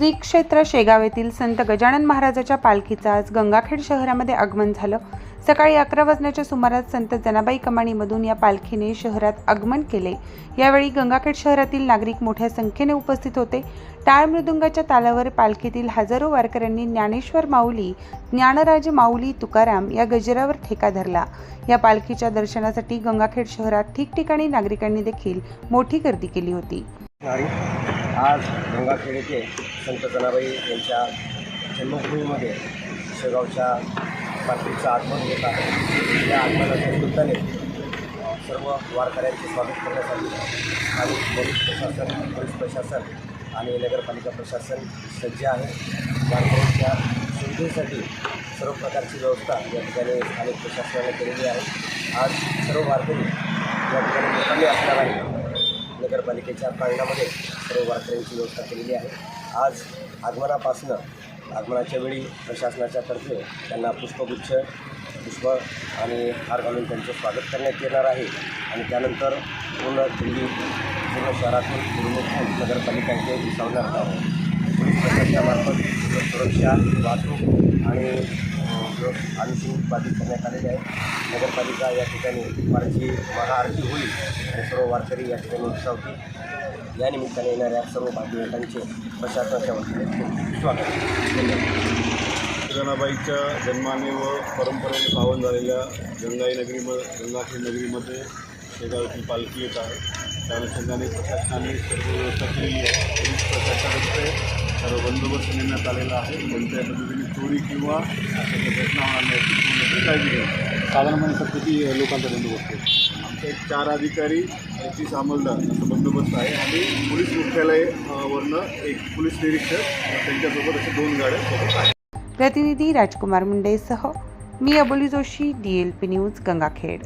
श्री क्षेत्र शेगाव येथील संत गजानन महाराजाच्या पालखीचं आज गंगाखेड शहरामध्ये आगमन झालं. सकाळी अकरा वाजण्याच्या सुमारास संत जनाबाई कमानीमधून या पालखीने शहरात आगमन केले. यावेळी गंगाखेड शहरातील नागरिक मोठ्या संख्येने उपस्थित होते. टाळ मृदुंगाच्या तालावर पालखीतील हजारो वारकऱ्यांनी ज्ञानेश्वर माऊली ज्ञानराज माऊली तुकाराम या गजरावर ठेका धरला. या पालखीच्या दर्शनासाठी गंगाखेड शहरात ठिकठिकाणी नागरिकांनी देखील मोठी गर्दी केली होती. आज गंगाखेड येथे संत जनाबाई यांच्या जन्मभूमीमध्ये शेगावच्या पालखीचं आगमन होत आहे. या आगमनाच्या निमित्ताने सर्व वारकऱ्यांचे स्वागत करण्यासाठी आणि पोलीस प्रशासन पोलीस प्रशासन आणि नगरपालिका प्रशासन सज्ज आहे. वारकऱ्यांच्या सुविधेसाठी सर्व प्रकारची व्यवस्था या ठिकाणी स्थानिक प्रशासनाने केलेली आहे. आज सर्व वारकरी या ठिकाणी असणार आहे नगरपालिकेच्या प्रांगणामध्ये सर्व वारकऱ्यांची व्यवस्था केलेली आहे. आज आगमनापासनं आगमनाच्या वेळी प्रशासनाच्या तर्फे त्यांना पुष्पगुच्छ पुष्प आणि हार घालून त्यांचे स्वागत करण्यात येणार आहे. आणि त्यानंतर पूर्ण दिल्ली पूर्ण शहरातून पूर्ण नगरपालिका इथे विसावण्यात पोलीस प्रशासनामार्फत सुरक्षा वाहतूक आणि अ, आणखी बाधित करण्यात आलेले आहे. नगरपालिका या ठिकाणी दुपारची महाआरती होईल आणि सर्व वारकरी या ठिकाणी उत्सवतील या निमित्ताने येणाऱ्या सर्व भाग्यवंतांचे प्रशासनाच्या वतीने स्वागत. धन्यवाद जनाबाईच्या जन्माने व परंपरेने पावन झालेल्या गंगाई नगरीम गंगाखेड नगरीमध्ये शेगावची पालखी येत आहे. त्या अनुषंगाने प्रशासनाने सर्व व्यवस्था केलेली आहे. पोलीस बंदोबस्त नेण्यात आलेला आहे. कोणत्याही पद्धतीने चोरी किंवा अशा घटना होणार नाही काळजी घ्या. साधारणपणे म्हणजे सर किती लोकांचा बंदोबस्त आहे? आमचे चार अधिकारी तीस अंमलदार असा बंदोबस्त आहे. आणि पोलीस मुख्यालय वरनं एक पोलीस निरीक्षक त्यांच्यासोबत असे दोन गाड्या सोबत आहेत. प्रतिनिधी राजकुमार मुंडेसह मी Aboli Joshi D L P news Gangakhed.